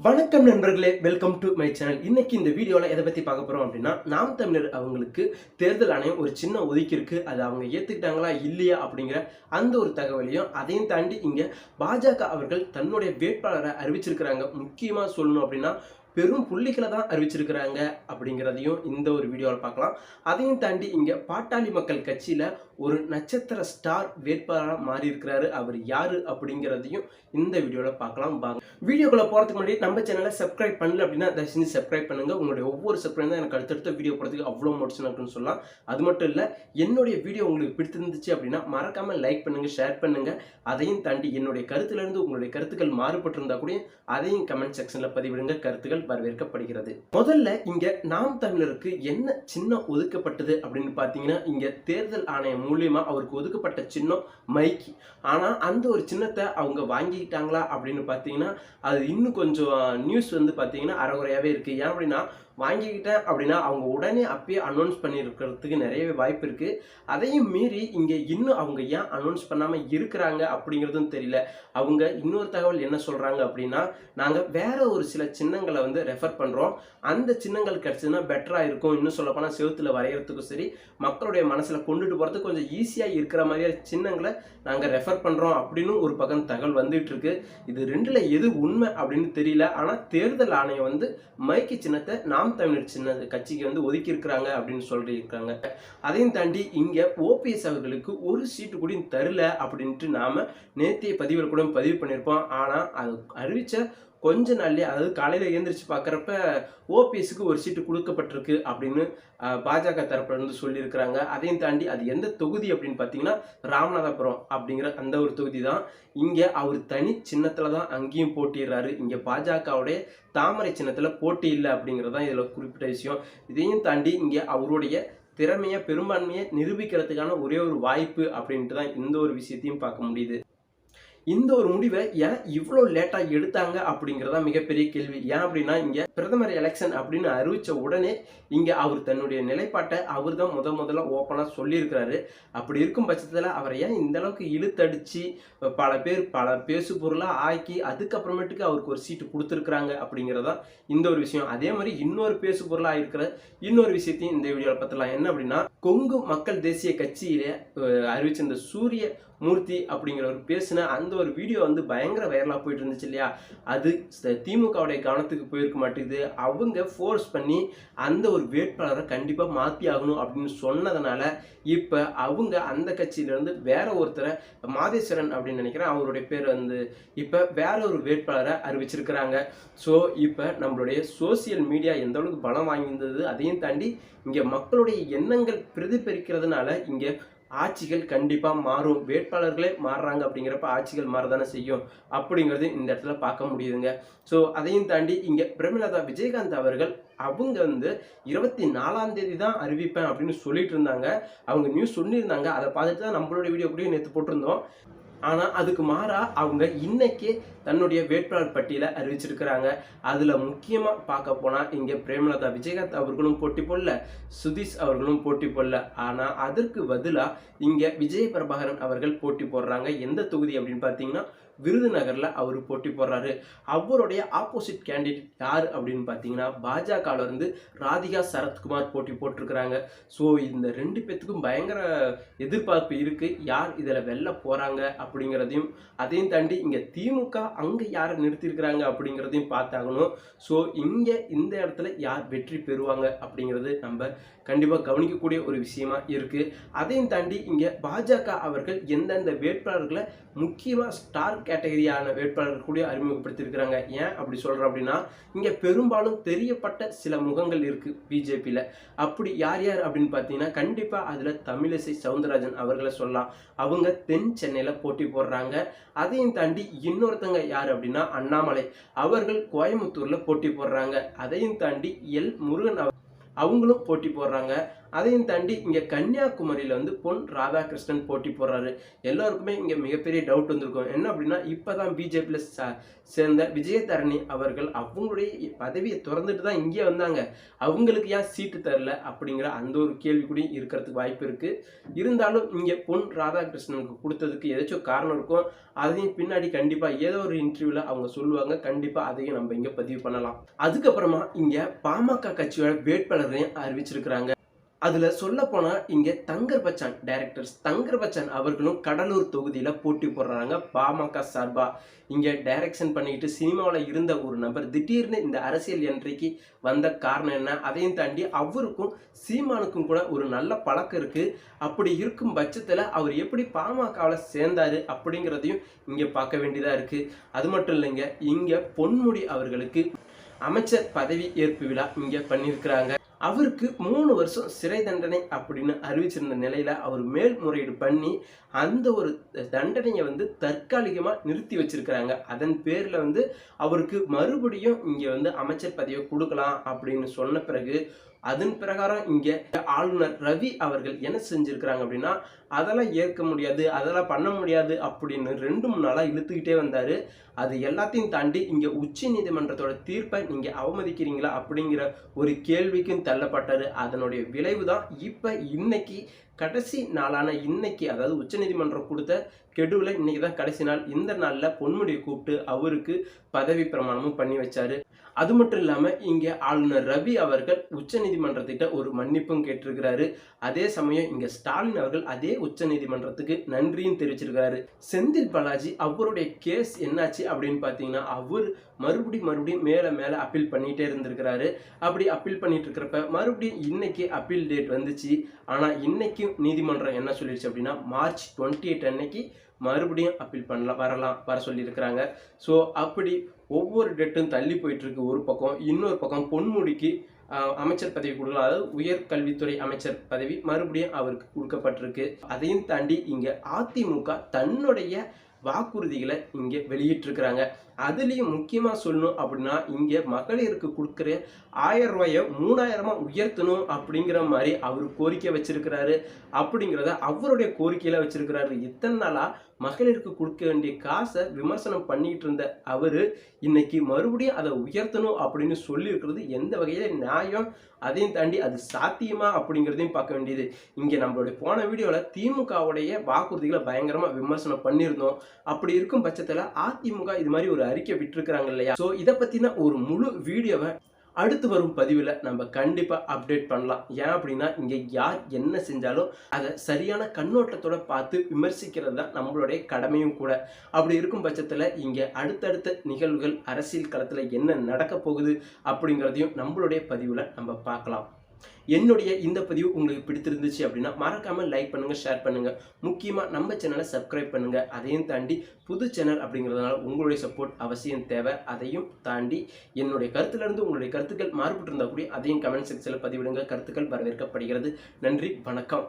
வணக்கம் நண்பர்களே welcome to my channel இன்னைக்கு இந்த வீடியோவில் எதை பற்றி பார்க்க போகிறோம் அப்படின்னா நாம் தமிழர் அவங்களுக்கு தேர்தல் ஆணையம் ஒரு சின்ன ஒதுக்கி இருக்குது அது அவங்க ஏற்றுக்கிட்டாங்களா இல்லையா அப்படிங்கிற அந்த ஒரு தகவலையும் அதையும் தாண்டி இங்கே பாஜக அவர்கள் தன்னுடைய வேட்பாளரை அறிவிச்சிருக்கிறாங்க. முக்கியமாக சொல்லணும் அப்படின்னா பெரும் புள்ளிகளை தான் அறிவிச்சிருக்கிறாங்க அப்படிங்கிறதையும் இந்த ஒரு வீடியோவில் பார்க்கலாம். அதையும் தாண்டி இங்கே பாட்டாளி மக்கள் கட்சியில் ஒரு நட்சத்திர ஸ்டார் வேட்பாளராக மாறி இருக்கிறாரு அவர் யாரு அப்படிங்கிறதையும் இந்த வீடியோவில் பார்க்கலாம். வாங்க. வீடியோக்குள்ளே போகிறதுக்கு முன்னாடி நம்ம சேனலை சப்ஸ்கிரைப் பண்ணல அப்படின்னா தயவு செஞ்சு சப்ஸ்கிரைப் பண்ணுங்க. உங்களுடைய ஒவ்வொரு சப்ஸ்கிரைப் தான் எனக்கு அடுத்தடுத்த வீடியோ போடுறதுக்கு அவ்வளோ மோட்டிவேஷன் இருக்குன்னு சொல்லலாம். அது மட்டும் இல்லை என்னுடைய வீடியோ உங்களுக்கு பிடித்திருந்துச்சு அப்படின்னா மறக்காமல் லைக் பண்ணுங்கள் ஷேர் பண்ணுங்கள் அதையும் தாண்டி என்னுடைய கருத்துலேருந்து உங்களுடைய கருத்துக்கள் மாறுபட்டிருந்தா கூட அதையும் கமெண்ட் செக்ஷனில் பதிவிடுங்க. கருத்துக்கள் வரவேற்கப்படுகிறது முதல்ல இங்க நாம் தமிழருக்கு என்ன சின்னம் ஒதுக்கப்பட்டது அப்படின்னு பார்த்தீங்கன்னா இங்க தேர்தல் ஆணையம் மூலியமா அவருக்கு ஒதுக்கப்பட்ட சின்னம் மைக்கி. ஆனா அந்த ஒரு சின்னத்தை அவங்க வாங்கிக்கிட்டாங்களா அப்படின்னு பார்த்தீங்கன்னா அது இன்னும் கொஞ்சம் நியூஸ் வந்து பார்த்தீங்கன்னா அறகுறையாவே இருக்கு. ஏன் அப்படின்னா வாங்கிக்கிட்டேன் அப்படின்னா அவங்க உடனே அப்பயே அனௌன்ஸ் பண்ணியிருக்கிறதுக்கு நிறையவே வாய்ப்பு இருக்குது அதையும் மீறி இங்கே இன்னும் அவங்க ஏன் அனௌன்ஸ் பண்ணாமல் இருக்கிறாங்க அப்படிங்கிறதும் தெரியல. அவங்க இன்னொரு தகவல் என்ன சொல்கிறாங்க அப்படின்னா நாங்கள் வேற ஒரு சில சின்னங்களை வந்து ரெஃபர் பண்ணுறோம் அந்த சின்னங்கள் கிடச்சதுன்னா பெட்டராக இருக்கும். இன்னும் சொல்லப்போனால் செவத்தில் வரைகிறதுக்கும் சரி மக்களுடைய மனசில் கொண்டுட்டு போகிறதுக்கு கொஞ்சம் ஈஸியாக இருக்கிற மாதிரியான சின்னங்களை நாங்கள் ரெஃபர் பண்ணுறோம் அப்படின்னு ஒரு பக்கம் தகவல் வந்துட்டு இருக்கு. இது ரெண்டில் எது உண்மை அப்படின்னு தெரியல. ஆனால் தேர்தல் ஆணையம் வந்து மைக்கு சின்னத்தை நாம் தமிழர் சின்ன கட்சிக்கு வந்து ஒதுக்கி இருக்கிறாங்க அப்படின்னு சொல்லியிருக்காங்க. அதையும் தாண்டி இங்கே ஓபிஎஸ் அவர்களுக்கு ஒரு சீட்டு கூட தரல அப்படின்ட்டு நாம நேத்திய பதிவில் கூட பதிவு பண்ணியிருப்போம். ஆனால் அது அறிவிச்ச கொஞ்ச நாள்லேயே அதாவது காலையில் எழுந்திரிச்சு பார்க்குறப்ப ஓபிஎஸ்க்கு ஒரு சீட்டு கொடுக்கப்பட்டிருக்கு அப்படின்னு பாஜக தரப்புலேருந்து சொல்லியிருக்கிறாங்க. அதையும் தாண்டி அது எந்த தொகுதி அப்படின்னு பார்த்தீங்கன்னா ராமநாதபுரம் அப்படிங்கிற அந்த ஒரு தொகுதி தான். இங்கே அவர் தனி சின்னத்தில் தான் அங்கேயும் போட்டிடுறாரு இங்கே பாஜகவுடைய தாமரை சின்னத்தில் போட்டி இல்லை அப்படிங்கிறது தான் இதில் குறிப்பிட்ட விஷயம். இதையும் தாண்டி இங்கே அவருடைய திறமையை பெரும்பான்மையை நிரூபிக்கிறதுக்கான ஒரே ஒரு வாய்ப்பு அப்படின்ட்டு தான் இந்த ஒரு விஷயத்தையும் பார்க்க முடியுது. இந்த ஒரு முடிவை ஏன் இவ்வளோ லேட்டாக எடுத்தாங்க அப்படிங்கிறதா மிகப்பெரிய கேள்வி. ஏன் அப்படின்னா இங்கே பிரதமர் எலெக்ஷன் அப்படின்னு அறிவித்த உடனே இங்கே அவர் தன்னுடைய நிலைப்பாட்டை அவர் தான் முத முதல்ல ஓப்பனாக சொல்லியிருக்கிறாரு. அப்படி இருக்கும் பட்சத்தில் அவரை ஏன் இந்த அளவுக்கு இழுத்தடிச்சு பல பேர் பல பேசு பொருளாக ஆக்கி அதுக்கப்புறமேட்டுக்கு அவருக்கு ஒரு சீட்டு கொடுத்துருக்குறாங்க அப்படிங்கிறதா இந்த ஒரு விஷயம். அதே மாதிரி இன்னொரு பேசு பொருளாக இருக்கிற இன்னொரு விஷயத்தையும் இந்த வீடியோவில் பார்த்துலாம் என்ன அப்படின்னா கொங்கு மக்கள் தேசிய கட்சியிலே அஹ், அறிவிச்ச இந்த சூரிய மூர்த்தி அப்படிங்கிறவர் பேசின அந்த ஒரு வீடியோ வந்து பயங்கர வைரலாக போயிட்டு இருந்துச்சு இல்லையா? அது திமுகவுடைய கவனத்துக்கு போயிருக்க மாட்டேங்குது. அவங்க ஃபோர்ஸ் பண்ணி அந்த ஒரு வேட்பாளரை கண்டிப்பாக மாற்றி ஆகணும் அப்படின்னு சொன்னதுனால இப்போ அவங்க அந்த கட்சியிலேருந்து வேற ஒருத்தரை மாதேஸ்வரன் அப்படின்னு நினைக்கிறேன் அவருடைய பேர் வந்து இப்போ வேற ஒரு வேட்பாளரை அறிவிச்சிருக்கிறாங்க. ஸோ இப்போ நம்மளுடைய சோசியல் மீடியா எந்த அளவுக்கு பலம் வாங்கியிருந்தது அதையும் தாண்டி இங்கே மக்களுடைய எண்ணங்கள் பிரதிபலிக்கிறதுனால இங்கே ஆட்சிகள் கண்டிப்பாக மாறும். வேட்பாளர்களே மாறுறாங்க அப்படிங்கிறப்ப ஆட்சிகள் மாறதானே செய்யும். அப்படிங்கிறது இந்த இடத்துல பார்க்க முடியுதுங்க. ஸோ அதையும் தாண்டி இங்கே பிரேமலதா விஜயகாந்த் அவர்கள் அவங்க வந்து இருபத்தி நாலாம் தேதி தான் அறிவிப்பேன் அப்படின்னு சொல்லிட்டு இருந்தாங்க. அவங்க நியூஸ் சொல்லியிருந்தாங்க. அதை பார்த்துட்டு தான் நம்மளுடைய வீடியோ கூட நேற்று போட்டிருந்தோம். ஆனால் அதுக்கு மாறா அவங்க இன்னைக்கே தன்னுடைய வேட்பாளர் பட்டியலை அறிவிச்சிருக்கிறாங்க. அதில் முக்கியமாக பார்க்க போனால் இங்கே பிரேமலதா விஜயகாந்த் அவர்களும் போட்டி போடல சுதீஷ் அவர்களும் போட்டி போடல. ஆனால் அதற்கு பதிலாக இங்கே விஜய பிரபாகரன் அவர்கள் போட்டி போடுறாங்க. எந்த தொகுதி அப்படின்னு பார்த்தீங்கன்னா விருதுநகரில் அவர் போட்டி போடுறாரு. அவருடைய ஆப்போசிட் கேண்டிடேட் யார் அப்படின்னு பார்த்தீங்கன்னா பாஜகவில் இருந்து ராதிகா சரத்குமார் போட்டி போட்டிருக்கிறாங்க. ஸோ இந்த ரெண்டு பேத்துக்கும் பயங்கர எதிர்பார்ப்பு இருக்குது யார் இதில் வெல்ல போகிறாங்க அப்படிங்கிறதையும் அதையும் தாண்டி இங்கே திமுக அங்கே யாரை நிறுத்தியிருக்கிறாங்க அப்படிங்கிறதையும் பார்த்தாகணும். ஸோ இங்கே இந்த இடத்துல யார் வெற்றி பெறுவாங்க அப்படிங்கிறது நம்ம கண்டிப்பாக கவனிக்கக்கூடிய ஒரு விஷயமா இருக்குது அதையும் தாண்டி இங்கே பாஜக அவர்கள் எந்தெந்த வேட்பாளர்களை முக்கியமாக ஸ்டார் கேட்டகரியான வேட்பாளர்கள் கூட அறிமுகப்படுத்தியிருக்கிறாங்க. ஏன் அப்படி சொல்கிறோம் அப்படின்னா இங்கே பெரும்பாலும் தெரியப்பட்ட சில முகங்கள் இருக்குது பிஜேபியில். அப்படி யார் யார் அப்படின்னு பார்த்தீங்கன்னா கண்டிப்பாக அதில் தமிழிசை சவுந்தரராஜன் அவர்களை சொல்லலாம். அவங்க தென் சென்னையில் போட்டி போடுறாங்க. அதையும் தாண்டி இன்னொருத்தங்க யார் அப்படின்னா அண்ணாமலை. அவர்கள் கோயம்புத்தூரில் போட்டி போடுறாங்க. அதையும் தாண்டி எல் முருகன் அவங்களும் போட்டி போடுறாங்க. அதையும் தாண்டி இங்கே கன்னியாகுமரியில் வந்து பொன் ராதாகிருஷ்ணன் போட்டி போடுறாரு. எல்லாருக்குமே இங்கே மிகப்பெரிய டவுட் வந்திருக்கும். என்ன அப்படின்னா இப்போ தான் பிஜேபியில் சேர்ந்த விஜயதரணி அவர்கள் அவங்களுடைய பதவியை திறந்துட்டு தான் இங்கே வந்தாங்க. அவங்களுக்கு ஏன் சீட்டு தரல அப்படிங்கிற அந்த ஒரு கேள்வி கூட இருக்கிறதுக்கு வாய்ப்பு இருக்குது இருந்தாலும் இங்கே பொன் ராதாகிருஷ்ணனுக்கு கொடுத்ததுக்கு ஏதாச்சும் காரணம் இருக்கும் அதையும் பின்னாடி கண்டிப்பாக ஏதோ ஒரு இன்டர்வியூவில் அவங்க சொல்லுவாங்க. கண்டிப்பாக அதையும் நம்ம இங்கே பதிவு பண்ணலாம். அதுக்கப்புறமா இங்கே பாமக கட்சியோட வேட்பாளரையும் அறிவிச்சிருக்கிறாங்க. அதில் சொல்ல இங்கே இங்க தங்கர் பச்சான் டைரக்டர்ஸ் தங்கர் பச்சான் அவர்களும் கடலூர் தொகுதியில் போட்டி போடுறாங்க. பாமக சார்பா இங்கே டைரக்ஷன் பண்ணிக்கிட்டு சினிமாவில் இருந்த ஒரு நபர் திடீர்னு இந்த அரசியல் என்றைக்கு வந்த காரணம் என்ன? அதையும் தாண்டி அவருக்கும் சீமானுக்கும் கூட ஒரு நல்ல பழக்கம் இருக்குது அப்படி இருக்கும் பட்சத்தில் அவர் எப்படி பாமகவில் சேர்ந்தார் அப்படிங்கிறதையும் இங்கே பார்க்க வேண்டியதாக இருக்குது அது மட்டும் இல்லைங்க இங்கே பொன்முடி அவர்களுக்கு அமைச்சர் பதவி ஏற்பு விழா இங்கே பண்ணியிருக்கிறாங்க. அவருக்கு மூணு வருஷம் சிறை தண்டனை அப்படின்னு அறிவிச்சிருந்த நிலையில் அவர் மேல்முறையீடு பண்ணி அந்த ஒரு தண்டனையை வந்து தற்காலிகமாக நிறுத்தி வச்சிருக்கிறாங்க. அதன் பேரில் வந்து அவருக்கு மறுபடியும் இங்கே வந்து அமைச்சர் பதவியை கொடுக்கலாம் அப்படின்னு சொன்ன பிறகு அதன் பிரகாரம் இங்கே ஆளுநர் ரவி அவர்கள் என்ன செஞ்சுருக்கிறாங்க அப்படின்னா அதெல்லாம் ஏற்க முடியாது அதெல்லாம் பண்ண முடியாது அப்படின்னு ரெண்டு மூணு நாளாக இழுத்துக்கிட்டே வந்தார். அது எல்லாத்தையும் தாண்டி இங்கே உச்ச நீதிமன்றத்தோட தீர்ப்பை நீங்கள் அவமதிக்கிறீங்களா அப்படிங்கிற ஒரு கேள்விக்கும் தள்ளப்பட்டார். அதனுடைய விளைவு தான் இப்போ இன்னைக்கு கடைசி நாளான இன்னைக்கு அதாவது உச்சநீதிமன்றம் கொடுத்த கெடுவில் இன்னைக்கு தான் கடைசி நாள். இந்த நாளில் பொன்முடியை கூப்பிட்டு அவருக்கு பதவி பிரமாணமும் பண்ணி வச்சாரு. அது மட்டும் இல்லாமல் இங்கே ஆளுநர் ரவி அவர்கள் உச்சநீதிமன்றத்திட்ட ஒரு மன்னிப்பும் கேட்டிருக்கிறாரு. அதே சமயம் இங்கே ஸ்டாலின் அவர்கள் அதே உச்சநீதிமன்றத்துக்கு நன்றியும் தெரிவிச்சிருக்காரு செந்தில் பாலாஜி அவருடைய கேஸ் என்னாச்சு அப்படின்னு பார்த்தீங்கன்னா அவர் மறுபடியும் மறுபடியும் மேலே மேலே அப்பீல் பண்ணிகிட்டே இருந்திருக்கிறாரு. அப்படி அப்பீல் பண்ணிட்டு இருக்கிறப்ப மறுபடியும் இன்னைக்கு அப்பீல் டேட் வந்துச்சு. ஆனால் இன்னைக்கும் நீதிமன்றம் என்ன சொல்லிடுச்சு அப்படின்னா மார்ச் டுவெண்ட்டி எயிட் அன்னைக்கு மறுபடியும் அப்பீல் பண்ணலாம் வரலாம் வர சொல்லியிருக்கிறாங்க. ஸோ அப்படி ஒவ்வொரு டேட்டும் தள்ளி போயிட்டுருக்கு ஒரு பக்கம். இன்னொரு பக்கம் பொன்முடிக்கு அமைச்சர் பதவி கொடுக்கலாம். அதாவது உயர்கல்வித்துறை அமைச்சர் பதவி மறுபடியும் அவருக்கு கொடுக்கப்பட்டிருக்கு. அதையும் தாண்டி இங்க அதிமுக தன்னுடைய வாக்குறுதிகளை இங்கே வெளியிட்டிருக்கிறாங்க. அதுலேயும் முக்கியமாக சொல்லணும் அப்படின்னா இங்கே மகளிருக்கு கொடுக்குற ஆயிரம் ரூபாயை மூணாயிரமாக உயர்த்தணும் அப்படிங்கிற மாதிரி அவர் கோரிக்கை வச்சிருக்கிறாரு. அப்படிங்கிறத அவருடைய கோரிக்கையில் வச்சிருக்கிறாரு. இத்தனை நாளாக மகளிருக்கு கொடுக்க வேண்டிய காசை விமர்சனம் பண்ணிட்டு இருந்த அவர் இன்னைக்கு மறுபடியும் அதை உயர்த்தணும் அப்படின்னு சொல்லியிருக்கிறது எந்த வகையில நியாயம் அதையும் தாண்டி அது சாத்தியமா அப்படிங்கிறதையும் பார்க்க வேண்டியது. இங்கே நம்மளுடைய போன வீடியோவில் திமுகவுடைய வாக்குறுதிகளை பயங்கரமாக விமர்சனம் பண்ணியிருந்தோம். அப்படி இருக்கும் பட்சத்தில் அதிமுக இது மாதிரி ஒரு அறிக்கை விட்டுருக்குறாங்க இல்லையா? ஸோ இதை பற்றின ஒரு முழு வீடியோவை அடுத்து வரும் பதிவில் நம்ம கண்டிப்பாக அப்டேட் பண்ணலாம். ஏன் அப்படின்னா இங்கே யார் என்ன செஞ்சாலும் அதை சரியான கண்ணோட்டத்தோட பார்த்து விமர்சிக்கிறது தான் நம்மளுடைய கடமையும் கூட. அப்படி இருக்கும் பட்சத்தில் இங்கே அடுத்தடுத்த நிகழ்வுகள் அரசியல் களத்தில் என்ன நடக்க போகுது அப்படிங்கிறதையும் நம்மளுடைய பதிவில் நம்ம பார்க்கலாம். என்னுடைய இந்த பதிவு உங்களுக்கு பிடித்திருந்துச்சு அப்படின்னா மறக்காமல் லைக் பண்ணுங்கள் ஷேர் பண்ணுங்கள் முக்கியமாக நம்ம சேனலை சப்ஸ்கிரைப் பண்ணுங்கள் அதையும் தாண்டி புது சேனல் அப்படிங்கிறதுனால உங்களுடைய சப்போர்ட் அவசியம் தேவை. அதையும் தாண்டி என்னுடைய கருத்துலேருந்து உங்களுடைய கருத்துக்கள் மாறுபட்டு இருந்தால் கூட அதையும் கமெண்ட் செக்ஷனில் பதிவிடுங்க. கருத்துக்கள் வரவேற்கப்படுகிறது. நன்றி வணக்கம்.